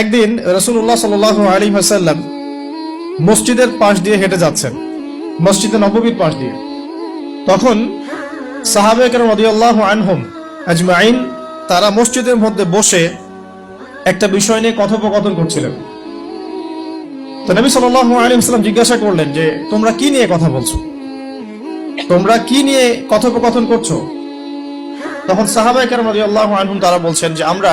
একদিন রসুল্লাহ সাল আলী হাসাল্লাম মসজিদের পাশ দিয়ে হেঁটে যাচ্ছেন। মসজিদে নববীর পাশ দিয়ে। তখন সাহাবে কেন রদিয়াল্লাহ আনহুম আজমাইন তারা মসজিদের মধ্যে বসে একটা বিষয় নিয়ে কথোপকথন করছিলেন। তো নবী সাল্লাহ আলী সাল্লাম জিজ্ঞাসা করলেন যে, তোমরা কি নিয়ে কথা বলছো? তোমরা কি নিয়ে কথোপকথন করছ? তখন সাহাবাই কেন রদিয়াল্লাহ আনহুম তারা বলছেন যে, আমরা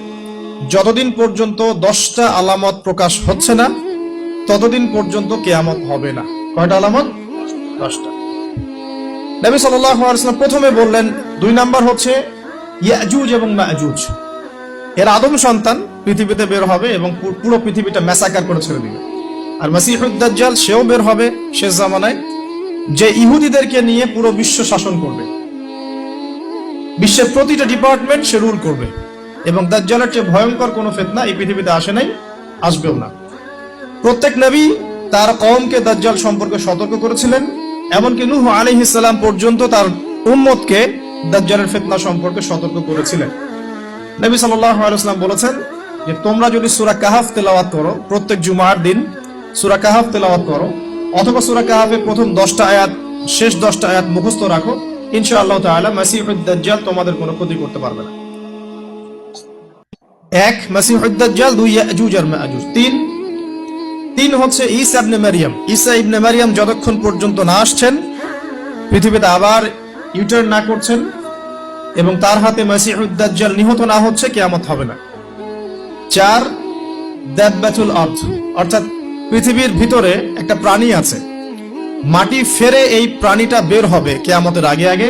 যতদিন পর্যন্ত দশটা আলামত প্রকাশ হচ্ছে না, ততদিন পর্যন্ত কেয়ামত হবে না। কয়টা আলামত? দশটা। নবী সাল্লাম প্রথমে বললেন, দুই নাম্বার হচ্ছে ইয়াজুজ এবং মাজুজ। এর আদম সন্তান পৃথিবীতে বের হবে এবং পুরো পৃথিবীটা ম্যাসাকার করে ছেড়ে দিবে। আর মাসিহুদ্দাজ্জাল সেও বের হবে শেষ জামানায়, যে ইহুদিদেরকে নিয়ে পুরো বিশ্ব শাসন করবে। বিশ্বের প্রতিটা ডিপার্টমেন্ট সে রুল করবে। এবং দাজ্জালের চেয়ে ভয়ঙ্কর কোনো ফেতনা এই পৃথিবীতে আসে নাই, আসবেও না। প্রত্যেক নবী তার কওমকে দাজ্জাল সম্পর্কে সতর্ক করেছিলেন, এমনকি নূহ আলাইহিস সালাম পর্যন্ত তার উম্মতকে দাজ্জালের ফিতনা সম্পর্কে সতর্ক করেছিলেন। নবী ওয়াসাল্লাম বলেছেন যে, তোমরা যদি সুরা কাহাফ তেলাওয়াত করো প্রত্যেক জুমার দিন, সুরা কাহাফ তেলাওয়াত করো, অথবা সুরা কাহাফের প্রথম 10টা আয়াত, শেষ 10টা আয়াত মুখস্থ রাখো, ইনশাআল্লাহ তাআলা মাসিহুদ দাজ্জাল তোমাদের কোনো ক্ষতি করতে পারবে না। এক, মাসিহুদ দাজ্জাল, দুই, ইয়াজুজ তিন তিন হচ্ছে ঈসা ইবনে মারিয়াম। ঈসা ইবনে মারিয়াম যতক্ষণ পর্যন্ত না আসছেন, পৃথিবীতে আবার ইউটার্ন না করছেন এবং তার হাতে মাসিহুদ দাজ্জাল নিহত না হচ্ছে, কিয়ামত হবে না। চার, দাব্বাতুল আর্থ অর্থাৎ পৃথিবীর ভিতরে একটা প্রাণী আছে। মাটি ফেরে এই প্রাণীটা বের হবে কেয়ামতের আগে আগে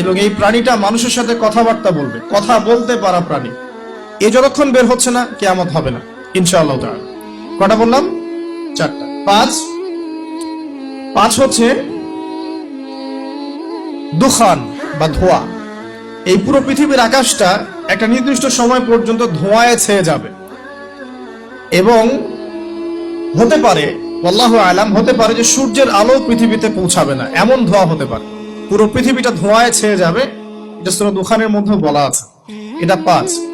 এবং এই প্রাণীটা মানুষের সাথে কথাবার্তা বলবে। কথা বলতে পারা প্রাণী। এ যতক্ষণ বের হচ্ছে না, কেয়ামত হবে না। ইনশাআল্লাহ কটা বললাম? চারটা। পাঁচ। পাঁচ হচ্ছে দুখান বা ধোয়া। এই পুরো পৃথিবীর আকাশটা একটা নির্দিষ্ট সময় পর্যন্ত ধোঁয়ায় ছেয়ে যাবে। এবং হতে পারে, আল্লাহ আলাম, হতে পারে যে সূর্যের আলো পৃথিবীতে পৌঁছাবে না। এমন ধোঁয়া হতে পারে। পুরো পৃথিবীটা ধোঁয়ায় ছেয়ে যাবে। এটা দুখানের মধ্যে বলা আছে। এটা পাঁচ।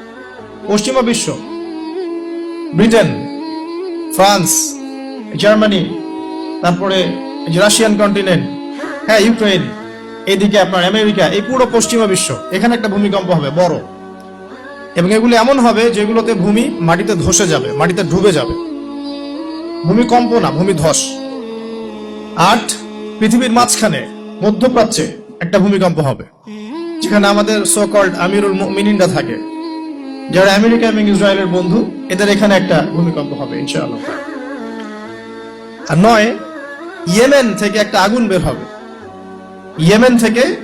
পশ্চিমা বিশ্ব, ব্রিটেন, ফ্রান্স, জার্মানি, তারপরে রাশিয়ান কন্টিনেন্ট হ্যাঁ ইউক্রেন এদিকে আপনার আমেরিকা, এই পুরো পশ্চিমা বিশ্ব, এখানে একটা ভূমিকম্প হবে, বড়। এবং এগুলো এমন হবে যেগুলোতে ভূমি মাটিতে ধসে যাবে, মাটিতে ডুবে যাবে। ভূমিকম্প না, ভূমি ধস। আট, পৃথিবীর মাঝখানে, মধ্যপ্রাচ্যে একটা ভূমিকম্প হবে, যেখানে আমাদের সো কল্ড আমিরুল মিনিনরা থাকে। যারা আমেরিকা এবং ইসরায়েলের বন্ধু, এদের এখানে একটা ভূমিকম্প হবে, ইনশাআল্লাহ। আর নয়, ইয়েমেন থেকে একটা আগুন বের হবে। ইয়েমেন থেকে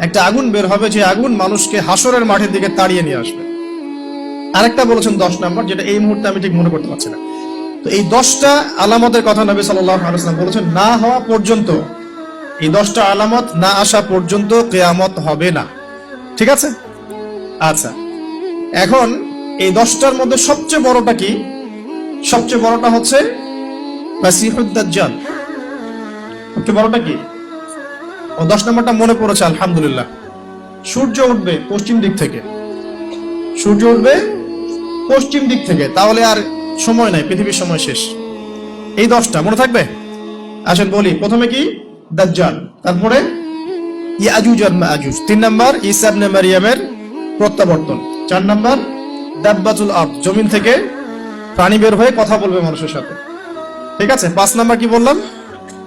একটা আগুন বের হবে, যে আগুন মানুষকে হাসরের মাঠের দিকে তাড়িয়ে নিয়ে আসবে। আরেকটা বলেছেন দশ নম্বর, যেটা এই মুহূর্তে আমি ঠিক মনে করতে পারছি না। তো এই দশটা আলামতের কথা নবী সাল্লাম বলেছেন, না হওয়া পর্যন্ত, এই দশটা আলামত না আসা পর্যন্ত কেয়ামত হবে না। ঠিক আছে? আচ্ছা। এখন এই দশটার মধ্যে সবচেয়ে বড়টা কি? সবচেয়ে বড়টা হচ্ছে সবচেয়ে বড়টা কি? ও দশ নম্বরটা মনে পড়েছে, আলহামদুলিল্লাহ। সূর্য উঠবে পশ্চিম দিক থেকে। সূর্য উঠবে পশ্চিম দিক থেকে। তাহলে আর সময় নাই, পৃথিবীর সময় শেষ। এই দশটা মনে থাকবে? আসেন বলি, প্রথমে কি? দাজ্জাল। তারপরে ইয়াজুজ আর মাজুজ তিন নাম্বার, ঈসা ইবনে মারিয়ামের প্রত্যাবর্তন। চার নাম্বার, দাব্বাতুল আরদ, জমিন থেকে প্রাণী বের হয়ে কথা বলবে মানুষের সাথে। ঠিক আছে? পাঁচ নাম্বার কি বললাম?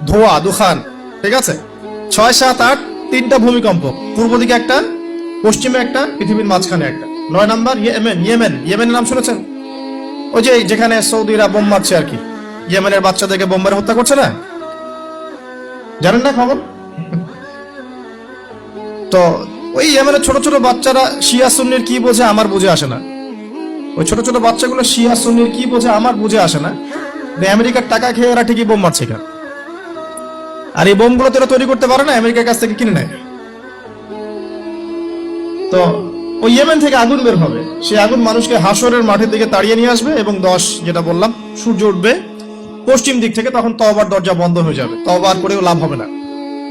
ধোয়া, দুখান। ঠিক আছে? ছয়, সাত, আট, তিনটা ভূমিকম্প। পূর্ব দিকে একটা, পশ্চিমে একটা, পৃথিবীর মাঝখানে একটা। নয় নাম্বার, ইয়েমেন ইয়েমেন। ইয়েমেনের নাম শুনেছেন? ওই যে যেখানে সৌদিরা বোম মারছে আর কি। ইয়েমেনের বাচ্চাদেরকে বোম্বারে হত্যা করছে না? জানেন না খবর? তো ওই ইয়েমেনের ছোট ছোট বাচ্চারা শিয়া সুন্নির কি বোঝে আমার বুঝে আসে না। ওই ছোট ছোট বাচ্চাগুলো শিয়া সুন্নির কি বোঝে আমার বুঝে আসে না। আমেরিকার টাকা খেয়ে এরা ঠিকই বোম মারছে আর এই বোমগুলো তো এরা তৈরি করতে পারে না, আমেরিকার কাছ থেকে কিনে নেয়। তো ওই ইয়েমেন থেকে আগুন বের হবে। সেই আগুন মানুষকে হাসরের মাঠের দিকে তাড়িয়ে নিয়ে আসবে এবং দশ, যেটা বললাম, সূর্য উঠবে পশ্চিম দিক থেকে, তখন তওবার দরজা বন্ধ হয়ে যাবে। তওবার করেও লাভ হবে না।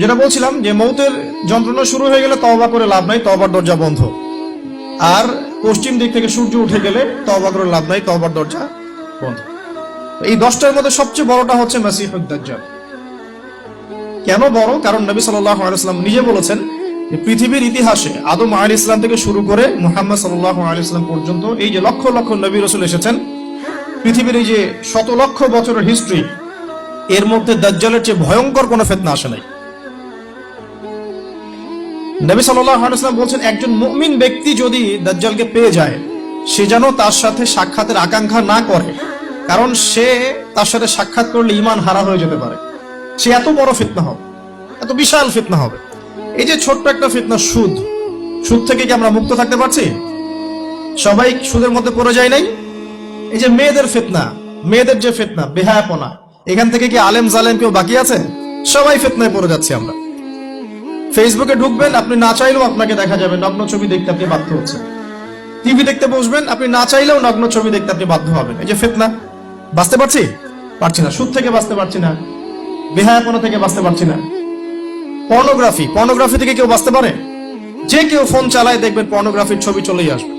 যেটা বলছিলাম যে মৌতের যন্ত্রণা শুরু হয়ে গেলে তওবা করে লাভ নাই, তওবার দরজা বন্ধ। আর পশ্চিম দিক থেকে সূর্য উঠে গেলে তওবা করে লাভ নাই, তওবার দরজা বন্ধ। এই দশটার মধ্যে সবচেয়ে বড়টা হচ্ছে মাসিহুদ দাজ্জাল। কেন বড়? কারণ নবী আলাইহি নিজে বলেছেন পৃথিবীর ইতিহাসে আদম আলী ইসলাম থেকে শুরু করে মুহাম্মদ ইসলাম পর্যন্ত এই যে লক্ষ লক্ষ নবী রসুল এসেছেন, পৃথিবীর এই যে শত লক্ষ বছরের হিস্ট্রি এর মধ্যে দাজ্জালের চেয়ে ভয়ঙ্কর কোনো ফেতনা আসে নাই। নবী ওয়াসাল্লাম বলছেন, একজন মুমিন ব্যক্তি যদি দাজ্জালকে পেয়ে যায়, সে যেন তার সাথে সাক্ষাতের আকাঙ্ক্ষা না করে। কারণ সে তার সাথে সাক্ষাৎ করলে ইমান হারা হয়ে যেতে পারে। সে এত বড় ফিতনা হবে, এত বিশাল ফিতনা হবে। এই যে ছোট্ট একটা ফিতনা, সুদ। সুদ থেকে কি আমরা মুক্ত থাকতে পারছি? সবাই সুদের মধ্যে পড়ে যায় নাই? এই যে মেয়েদের ফিতনা, মেয়েদের যে ফিতনা, বেহায়াপনা, এখান থেকে কি আলেম জালেম কেউ বাকি আছে? সবাই ফিতনায় পড়ে যাচ্ছি আমরা। ফেসবুকে ঢুকবেন, আপনি না চাইলেও আপনাকে দেখা যাবে, নগ্ন ছবি দেখতে আপনি বাধ্য হচ্ছেন। টিভি দেখতে বসবেন, আপনি না চাইলেও নগ্ন ছবি দেখতে আপনি বাধ্য হবেন। এই যে ফিতনা, বাঁচতে পারছি? পারছি না। সুদ থেকে বাঁচতে পারছি না। বেহায়াপনা থেকে বাঁচতে পারছি না। পর্নোগ্রাফি পর্নোগ্রাফি থেকে কেউ বাঁচতে পারে? যে কেউ ফোন চালায়, দেখবেন পর্নোগ্রাফির ছবি চলেই আসবে।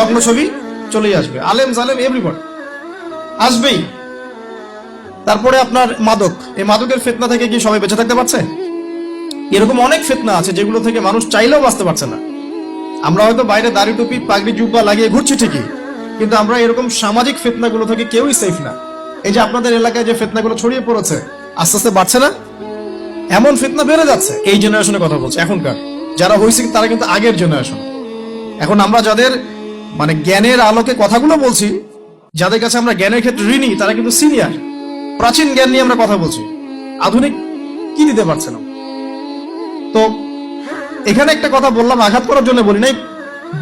নগ্ন ছবি চলেই আসবে। আলেম জালেম এভরিবডি আসবেই। তারপরে আপনার মাদক। এই মাদকের ফিতনা থেকে কি সবাই বেঁচে থাকতে পারছে? এরকম অনেক ফিতনা আছে যেগুলো থেকে মানুষ চাইলেও বাঁচতে পারছে না। আমরা হয়তো বাইরে দাড়ি টুপি, পাগড়ি, জুব্বা লাগিয়ে ঘুরছি ঠিকই, কিন্তু আমরা এরকম সামাজিক ফিতনাগুলো থেকে কেউই সেফ না। এই যে আপনাদের এলাকায় যে ফিতনাগুলো ছড়িয়ে পড়েছে, আস্তে আস্তে বাড়ছে না? এমন ফিতনা বেড়ে যাচ্ছে, এই জেনারেশনের কথা বলছে, এখনকার। যারা হয়েছে তারা কিন্তু আগের জেনারেশন এখন আমরা যাদের মানে জ্ঞানের আলোকে কথাগুলো বলছি, যাদের কাছে আমরা জ্ঞানের ক্ষেত্রে ঋণী, তারা কিন্তু সিনিয়র প্রাচীন জ্ঞান নিয়ে আমরা কথা বলছি। আধুনিক কি দিতে পারছে না? তো এখানে একটা কথা বললাম, আঘাত করার জন্য বলি নাই,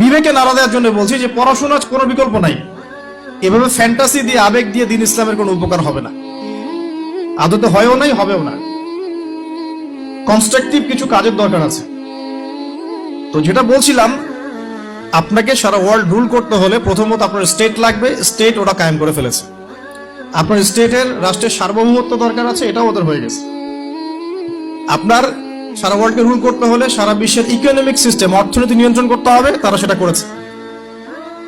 বিবেকে নাড়া দেওয়ার জন্য বলছি যে পড়াশোনার কোনো বিকল্প নাই। এভাবে ফ্যান্টাসি দিয়ে, আবেগ দিয়ে দিন ইসলামের কোনো উপকার হবে না। আদতে হয়ও নাই, হবেও না। কনস্ট্রাকটিভ কিছু কাজের দরকার আছে। তো যেটা বলছিলাম, আপনাকে সারা ওয়ার্ল্ড রুল করতে হলে প্রথমত আপনার স্টেট লাগবে স্টেট ওরা কায়েম করে ফেলেছে। আপনার স্টেটের রাষ্ট্রের সার্বভৌমত্ব দরকার আছে, এটাও ওদের হয়ে গেছে। আপনার সারা ওয়ার্ল্ডকে রুল করতে হলে সারা বিশ্বের ইকোনমিক সিস্টেম অর্থনীতি নিয়ন্ত্রণ করতে হবে, তারা সেটা করেছে।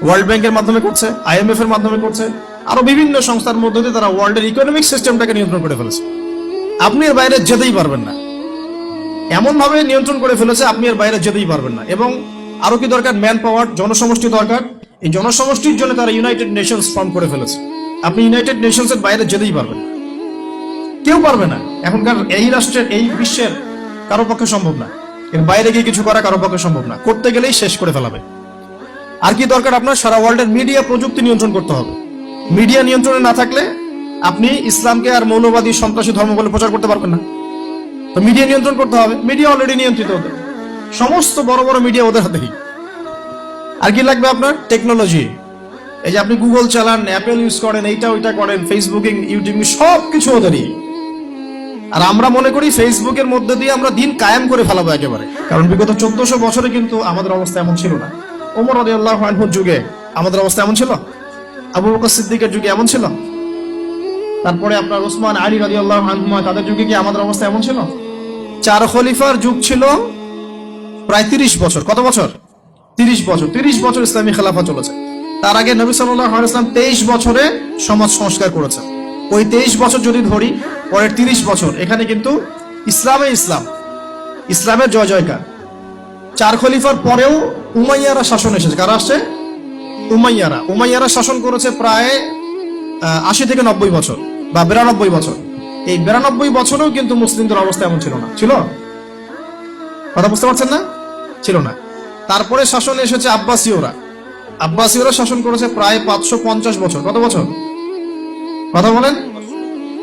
ওয়ার্ল্ড ব্যাংকের মাধ্যমে করছে আইএমএফ এর মাধ্যমে করছে, আরও বিভিন্ন সংস্থার মধ্যে দিয়ে তারা ওয়ার্ল্ডের ইকোনমিক সিস্টেমটাকে নিয়ন্ত্রণ করে ফেলেছে। আপনি এর বাইরে যেতেই পারবেন না। এমন ভাবে নিয়ন্ত্রণ করে ফেলেছে, আপনি এর বাইরে যেতেই পারবেন না। এবং আরও কি দরকার? ম্যান পাওয়ার জনসমষ্টি দরকার। এই জনসমষ্টির জন্য তারা ইউনাইটেড নেশনস ফর্ম করে ফেলেছে। আপনি ইউনাইটেড নেশনস এর বাইরে যেতেই পারবেন কেউ পারবে না। এখনকার এই রাষ্ট্রের, এই বিশ্বের কারও পক্ষে সম্ভব না। এর বাইরে গিয়ে কিছু করা কারও পক্ষে সম্ভব না। করতে গেলেই শেষ করে ফেলাবে। আর কি দরকার আপনার? সারা ওয়ার্ল্ডের মিডিয়া প্রযুক্তি নিয়ন্ত্রণ করতে হবে। মিডিয়া নিয়ন্ত্রণে না থাকলে আপনি ইসলামকে আর মৌলবাদী, সন্ত্রাসী ধর্ম বলে প্রচার করতে পারবেন না। তো মিডিয়া নিয়ন্ত্রণ করতে হবে। মিডিয়া অলরেডি নিয়ন্ত্রিত ওদের। সমস্ত বড় বড় মিডিয়া ওদের হাতেই। আর কি লাগবে আপনার? টেকনোলজি এই যে আপনি গুগল চালান অ্যাপেল ইউজ করেন, এইটা ওইটা করেন ফেসবুকিং ইউটিউব সব কিছু ওদেরই। আর আমরা মনে করি ফেসবুকের মধ্যে দিয়ে আমরা দিন কায়েম করে ফেলাবো একেবারে। কারণ বিগত চোদ্দশো বছরে কিন্তু আমাদের অবস্থা এমন ছিল না। ওমর রদি আল্লাহ যুগে আমাদের অবস্থা এমন ছিল? আবু বকর সিদ্দিকের যুগে এমন ছিল? তারপরে আপনার ওসমান আলী রাজি আল্লাহ তাদের যুগে কি আমাদের অবস্থা এমন ছিল? চার খলিফার যুগ ছিল প্রায় তিরিশ বছর। কত বছর? তিরিশ বছর। তিরিশ বছর ইসলামী খেলাফা চলেছে। তার আগে নবী সাল্লাম তেইশ বছরে সমাজ সংস্কার করেছে ওই তেইশ বছর যদি ধরি পরের তিরিশ বছর। এখানে কিন্তু ইসলামে ইসলাম। ইসলামের জয় জয়কার। চার খলিফার পরেও উমাইয়ারা শাসন এসেছে। কারা আসছে? উমাইয়ারা। উমাইয়ারা শাসন করেছে প্রায় আশি থেকে নব্বই বছর বা বিরানব্বই বছর। এই বিরানব্বই বছরেও কিন্তু মুসলিমদের অবস্থা এমন ছিল না। ছিল? কথা বুঝতে পারছেন না? ছিল না। তারপরে শাসন এসেছে আব্বাসীয়রা। আব্বাসীয়রা শাসন করেছে প্রায় পাঁচশো পঞ্চাশ বছর। কত বছর? কথা বলেন।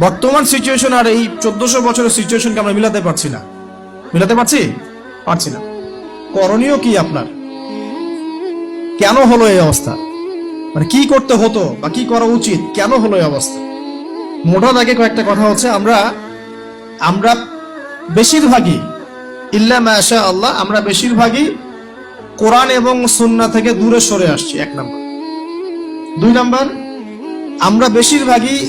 বর্তমান সিচুয়েশন আর এই চোদ্দশো বছরের সিচুয়েশনকে আমরা মিলাতে পারছি না। মিলাতে পারছি? পারছি না। করণীয় কি আপনার? কেন হলো এই অবস্থা? মানে কি করতে হতো বা কি করা উচিত? কেন হলো এই অবস্থা? মোটা দাগে কয়েকটা কথা হচ্ছে, আমরা আমরা বেশিরভাগই, ইল্লা মাশা আল্লাহ, আমরা বেশিরভাগই কোরআন এবং সুন্না থেকে দূরে সরে আসছি, এক নাম্বার। দুই নাম্বার, আমরা বেশিরভাগই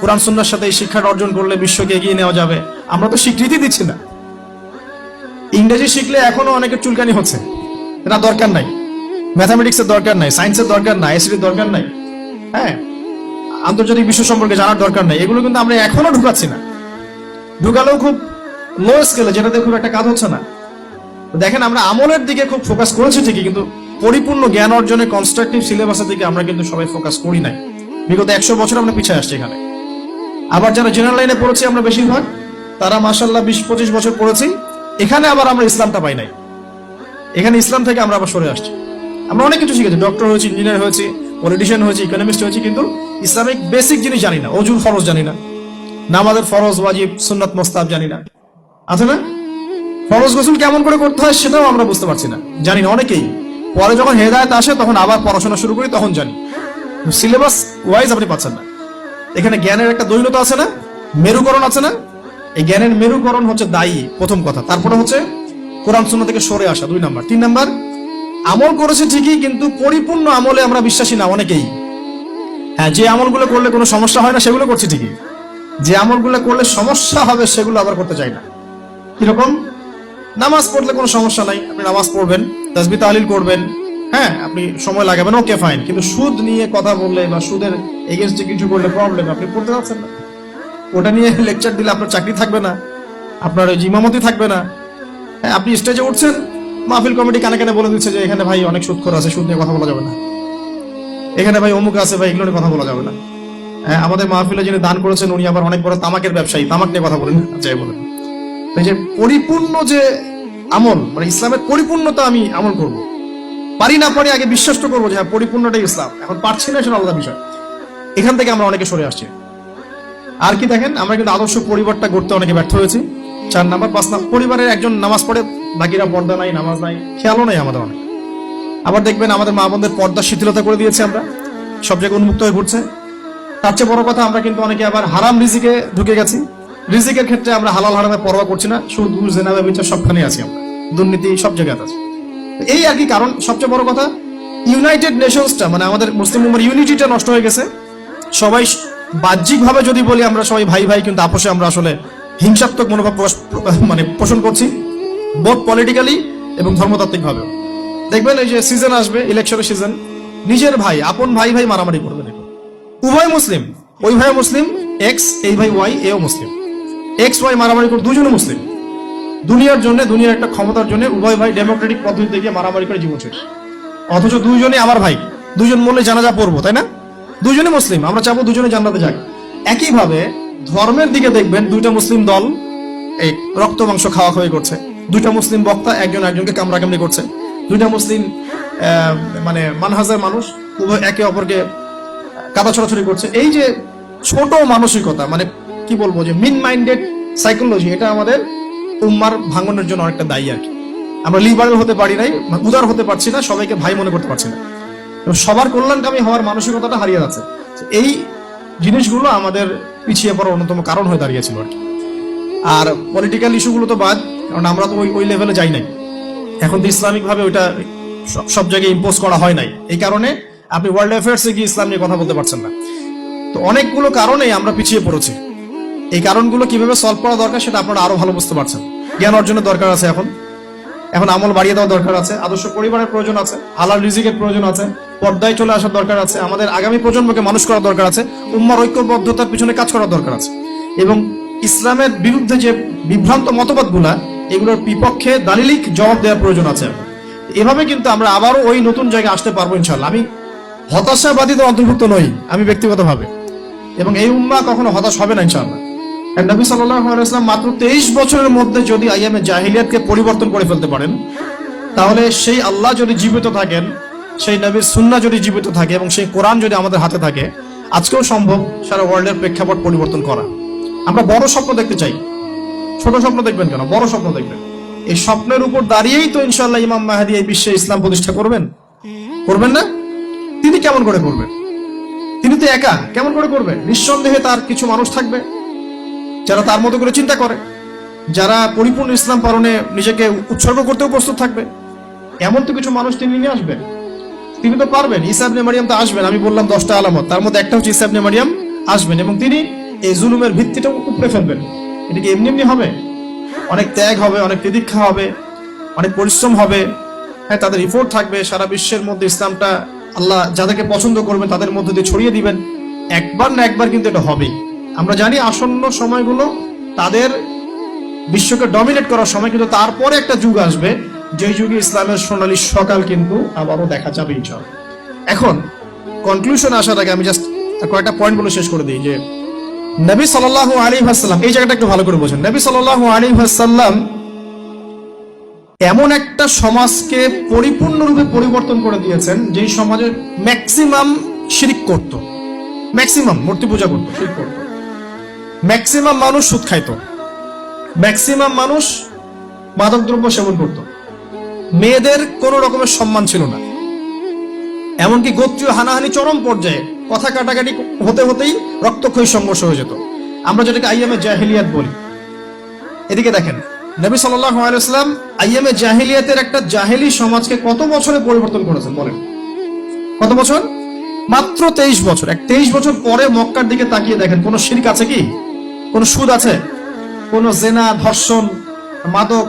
কোরআন সুন্নার সাথে এই শিক্ষাটা অর্জন করলে বিশ্বকে এগিয়ে নেওয়া যাবে। আমরা তো স্বীকৃতি দিচ্ছি না। ইংরেজি শিখলে এখনও অনেকের চুলকানি হচ্ছে। না দরকার নাই। ম্যাথামেটিক্সের দরকার নাই, সায়েন্সের দরকার নাই এসির দরকার নাই। হ্যাঁ আন্তর্জাতিক বিশ্ব সম্পর্কে জানার দরকার নাই। এগুলো কিন্তু আমরা এখনও ঢুকাচ্ছি না। ঢুকালেও খুব লো স্কেলে যেটাতে খুব একটা কাজ হচ্ছে না। দেখেন, আমরা আমলের দিকে খুব ফোকাস করেছি ঠিকই, কিন্তু পরিপূর্ণ জ্ঞান অর্জনে কনস্ট্রাকটিভ সিলেবাসের দিকে আমরা কিন্তু সবাই ফোকাস করি নাই। বিগত একশো বছর আমরা পিছিয়ে আসছি এখানে। আবার যারা জেনারেল লাইনে পড়েছি আমরা বেশিরভাগ, তারা মাসাল্লাহ বিশ পঁচিশ বছর পড়েছি। এখানে আবার আমরা ইসলামটা পাই নাই। এখানে ইসলাম থেকে আমরা আবার সরে আসছি। আমরা অনেক কিছু শিখেছি। ডক্টর হয়েছি ইঞ্জিনিয়ার হয়েছি পলিটিশিয়ান হয়েছি ইকোনমিস্ট হয়েছি, কিন্তু ইসলামিক বেসিক জিনিস জানি না। অজুর ফরজ জানি না। নামাজের ফরজ, ওয়াজিব, সুন্নাত মোস্তাব জানি না। আছে না? ফরজ গোসল কেমন করে করতে হয় সেটাও আমরা বুঝতে পারছি না। জানি না অনেকেই। পরে যখন হেদায়ত আসে, তখন আবার পড়াশোনা শুরু করি, তখন জানি। সিলেবাস ওয়াইজ আপনি পাচ্ছেন না। এখানে জ্ঞানের একটা দৈনতা আছে না? মেরুকরণ আছে না? এই জ্ঞানের মেরুকরণ হচ্ছে দায়ী, প্রথম কথা। তারপরে হচ্ছে কোরআন শূন্য থেকে সরে আসা, দুই নাম্বার। তিন নাম্বার, আমল করেছে ঠিকই, কিন্তু পরিপূর্ণ আমলে আমরা বিশ্বাসী না অনেকেই। হ্যাঁ যে আমলগুলো করলে কোনো সমস্যা হয় না, সেগুলো করছি ঠিকই। যে আমলগুলো করলে সমস্যা হবে, সেগুলো আবার করতে চাই না। কীরকম? নামাজ পড়লে কোনো সমস্যা নাই, আপনি নামাজ পড়বেন তাসবি তাহলিল করবেন হ্যাঁ আপনি সময় লাগাবেন ওকে ফাইন কিন্তু সুদ নিয়ে কথা বললে বা সুদের এগেনস্টে কিছু করলে প্রবলেম আপনি পড়তে পারছেন না। ওটা নিয়ে লেকচার দিলে আপনার চাকরি থাকবে না, আপনার ওই জিমামতি থাকবে না। হ্যাঁ আপনি স্টেজে উঠছেন, মাহফিল কমিটি কানে কানে বলে দিচ্ছে যে, এখানে ভাই অনেক সুদ সুদখোর আছে, সুদ নিয়ে কথা বলা যাবে না। এখানে ভাই অমুক আছে, ভাই এগুলো নিয়ে কথা বলা যাবে না। হ্যাঁ আমাদের মাহফিলে যিনি দান করেছেন, উনি আবার অনেক বড় তামাকের ব্যবসায়ী, তামাক নিয়ে কথা বলেন যাই বলেন। এই যে পরিপূর্ণ যে আমল মানে ইসলামের পরিপূর্ণতা আমি আমল করব। পারি না পারি আগে বিশ্বাস তো করব যে হ্যাঁ পরিপূর্ণটাই ইসলাম। এখন পারছি না, সেটা আলাদা বিষয়। এখান থেকে আমরা অনেকে সরে আসছি। আর কি দেখেন, আমরা কিন্তু আদর্শ পরিবারটা গড়তে অনেকে ব্যর্থ হয়েছি। চার নাম্বার, পাঁচ নাম্বার, পরিবারের একজন নামাজ পড়ে, বাকিরা পর্দা নাই, নামাজ নাই, খেয়ালও নাই আমাদের অনেক। আবার দেখবেন আমাদের মা বোনদের পর্দা শিথিলতা করে দিয়েছে আমরা। সব জায়গায় উন্মুক্ত হয়ে ঘুরছে। তার চেয়ে বড় কথা, আমরা কিন্তু অনেকে আবার হারাম রিজিকে ঢুকে গেছি। রিজিকের ক্ষেত্রে আমরা হালাল হারামে পরোয়া করছি না। সুদ, ঘুষ জেনাবে বিচার সবখানে আছি আমরা। দুর্নীতি সব জায়গায় আছে। এই আর কি কারণ সবচেয়ে বড় কথা ইউনাইটেড নেশনসটা মানে আমাদের মুসলিম উম্মার ইউনিটিটা নষ্ট হয়ে গেছে। সবাই বাহ্যিকভাবে যদি বলি আমরা সবাই ভাই ভাই, কিন্তু আপোষে আমরা আসলে হিংসাত্মক মনোভাব মানে পোষণ করছি বোধ পলিটিক্যালি এবং ধর্মতাত্ত্বিকভাবে দেখবেন এই যে সিজন আসবে ইলেকশনের সিজন নিজের ভাই, আপন ভাই ভাই মারামারি করবে দেখুন। উভয় মুসলিম ওই ভাই মুসলিম এক্স এই ভাই ওয়াই এও মুসলিম এক্স ওয়াই মারামারি করে দুজনে মুসলিম দুনিয়ার জন্য, দুনিয়ার একটা ক্ষমতার জন্য উভয় ভাই ডেমোক্রেটিক পদ্ধতি গিয়ে মারামারি করে জীবন শেষ অথচ দুইজনে আমার ভাই দুজন মূল্যে জানাজা পড়ব, তাই না? দুজনে মুসলিম, আমরা চাবো দুজনে জান্নাতে যাক। একইভাবে ধর্মের দিকে দেখবেন, দুইটা মুসলিম দল, এই রক্ত, মাংস খাওয়া খাওয়াই করছে। দুইটা মুসলিম বক্তা একজন একজনকে কামড়া কামড়ি করছে। দুইটা মুসলিম মানে মানহাজার মানুষ উভয় একে অপরকে কাদা ছড়াছড়ি করছে। এই যে ছোট মানসিকতা মানে কি বলব যে মিন মাইন্ডেড সাইকোলজি এটা আমাদের উম্মার ভাঙনের জন্য অনেকটা দায়ী আর কি। আমরা লিবারেল হতে পারি নাই, উদার হতে পারছি না, সবাইকে ভাই মনে করতে পারছি না। এবং সবার কল্যাণকামী হওয়ার মানসিকতাটা হারিয়ে যাচ্ছে। এই জিনিসগুলো আমাদের পিছিয়ে পড়ার অন্যতম কারণ হয়ে দাঁড়িয়েছিল আর কি। আর পলিটিক্যাল ইস্যুগুলো তো বাদ, কারণ আমরা তো ওই ওই লেভেলে যাই নাই। এখন তো ইসলামিক ভাবে ওইটা সব- সব জায়গায় ইম্পোজ করা হয় নাই। এই কারণে আপনি ওয়ার্ল্ড অ্যাফেয়ার্সে গিয়ে ইসলাম নিয়ে কথা বলতে পারছেন না। তো অনেকগুলো কারণেই আমরা পিছিয়ে পড়েছি। এই কারণগুলো কীভাবে সলভ করা দরকার সেটা আপনারা আরও ভালো বুঝতে পারছেন। জ্ঞান অর্জনের দরকার আছে এখন। এখন আমল বাড়িয়ে দেওয়া দরকার আছে। আদর্শ পরিবারের প্রয়োজন আছে। হালাল রিজিকের প্রয়োজন আছে। পর্দায় চলে আসার দরকার আছে। আমাদের আগামী প্রজন্মকে মানুষ করার দরকার আছে। উম্মার ঐক্যবদ্ধতার পিছনে কাজ করার দরকার আছে। এবং ইসলামের বিরুদ্ধে যে বিভ্রান্ত মতবাদগুলা, এগুলোর বিপক্ষে দালিলিক জবাব দেওয়ার প্রয়োজন আছে। এভাবে কিন্তু আমরা আবারও ওই নতুন জায়গায় আসতে পারব ইনশাল্লাহ আমি হতাশাবাদীদের অন্তর্ভুক্ত নই, আমি ব্যক্তিগতভাবে। এবং এই উম্মা কখনো হতাশ হবে না ইনশাআল্লাহ। আর নবী ওয়াসাল্লাম মাত্র তেইশ বছরের মধ্যে যদি আইয়ামে জাহিলিয়াতকে পরিবর্তন করে ফেলতে পারেন, তাহলে সেই আল্লাহ যদি জীবিত থাকেন, সেই নবীর সুন্নাহ যদি জীবিত থাকে এবং সেই কোরআন যদি আমাদের হাতে থাকে, আজকেও সম্ভব সারা ওয়ার্ল্ডের প্রেক্ষাপট পরিবর্তন করা। আমরা বড় স্বপ্ন দেখতে চাই। ছোট স্বপ্ন দেখবেন কেন? বড় স্বপ্ন দেখবেন। এই স্বপ্নের উপর দাঁড়িয়েই তো ইনশাল্লাহ ইমাম মাহাদি এই বিশ্বে ইসলাম প্রতিষ্ঠা করবেন। করবেন না? তিনি কেমন করে করবেন? তিনি তো একা। কেমন করে করবেন? নিঃসন্দেহে তার কিছু মানুষ থাকবে। যারা তার মতো করে চিন্তা করে, যারা পরিপূর্ণ ইসলাম পালনে নিজেকে উৎসর্গ করতেও প্রস্তুত থাকবে। এমন তো কিছু মানুষ তিনি নিয়ে আসবেন। তিনি তো পারবেন। ইসাবনে মারিয়াম তো আসবেন। আমি বললাম দশটা আলামত। তার মধ্যে একটা হচ্ছে ইসাবনে মারিয়াম আসবেন এবং তিনি এই জুলুমের ভিত্তিটা উপড়ে ফেলবেন। এটা কি এমনি এমনি হবে? অনেক ত্যাগ হবে, অনেক তিদীক্ষা হবে, অনেক পরিশ্রম হবে। হ্যাঁ তাদের রিপোর্ট থাকবে। সারা বিশ্বের মধ্যে ইসলামটা আল্লাহ যাদেরকে পছন্দ করবেন, তাদের মধ্যে দিয়ে ছড়িয়ে দিবেন। একবার না একবার কিন্তু এটা হবে আমরা জানি আসন্ন সময়গুলো তাদের বিশ্বকে ডমিনেট করার সময়, কিন্তু তারপরে একটা যুগ আসবে যে যুগে ইসলামের সোনালী সকাল কিন্তু আবারও দেখা যাবে ইনশাআল্লাহ এখন কনক্লুশন আসার আগে আমি জাস্ট কয়েকটা পয়েন্ট বলে শেষ করে দিই যে, নবী সাল্লাল্লাহু আলাইহি ওয়াসাল্লাম, এই জায়গাটা একটু ভালো করে বোঝেন। নবী সাল্লাল্লাহু আলাইহি ওয়াসাল্লাম এমন একটা সমাজকে পরিপূর্ণরূপে পরিবর্তন করে দিয়েছেন, যেই সমাজে ম্যাক্সিমাম শিরিক করত। ম্যাক্সিমাম মূর্তি পূজা করত, শিরিক করত। ম্যাক্সিমাম মানুষ সুদ খাইত। ম্যাক্সিমাম মানুষ মাদকদ্রব্য সেবন করত। মেয়েদের কোনো রকমের সম্মান ছিল না। এমনকি গোত্রীয় হানাহানি চরম পর্যায়ে কথা কাটাকাটি হতে হতেই রক্তক্ষয়ী সংঘর্ষ হয়ে যেত। আমরা যেটাকে আইএমএ জাহিলিয়াত বলি। এদিকে দেখেন, নবী আলাইহি আইএমএ জাহিলিয়াতের একটা জাহেলি সমাজকে কত বছরে পরিবর্তন করেছেন বলেন? কত বছর? মাত্র তেইশ বছর। এক তেইশ বছর পরে মক্কার দিকে তাকিয়ে দেখেন, কোন শিরিক আছে কি? কোন সুদ আছে? কোন জেনা, ধর্ষণ, মাদক,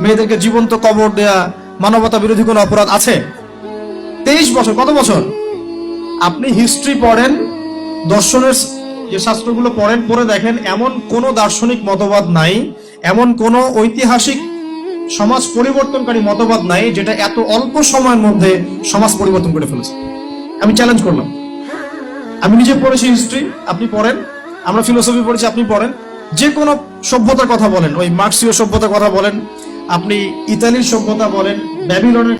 মেয়েদেরকে জীবন্ত কবর দেয়া, মানবতা বিরোধী কোন অপরাধ আছে? তেইশ বছর, কত বছর? আপনি হিস্ট্রি পড়েন, দর্শনের যে শাস্ত্রগুলো পড়েন, পড়ে দেখেন এমন কোন দার্শনিক মতবাদ নাই, এমন কোন ঐতিহাসিক সমাজ পরিবর্তনকারী মতবাদ নাই, যেটা এত অল্প সময়ের মধ্যে সমাজ পরিবর্তন করে ফেলেছে। আমি চ্যালেঞ্জ করলাম। আমি নিজে পড়েছি হিস্ট্রি আপনি পড়েন। আমরা ফিলোসফি পড়েছি, আপনি পড়েন। যে কোনো সভ্যতার কথা বলেন, ওই মার্কসীয় সভ্যতার কথা বলেন, আপনি ইতালির সভ্যতা বলেন, ব্যাবিলনের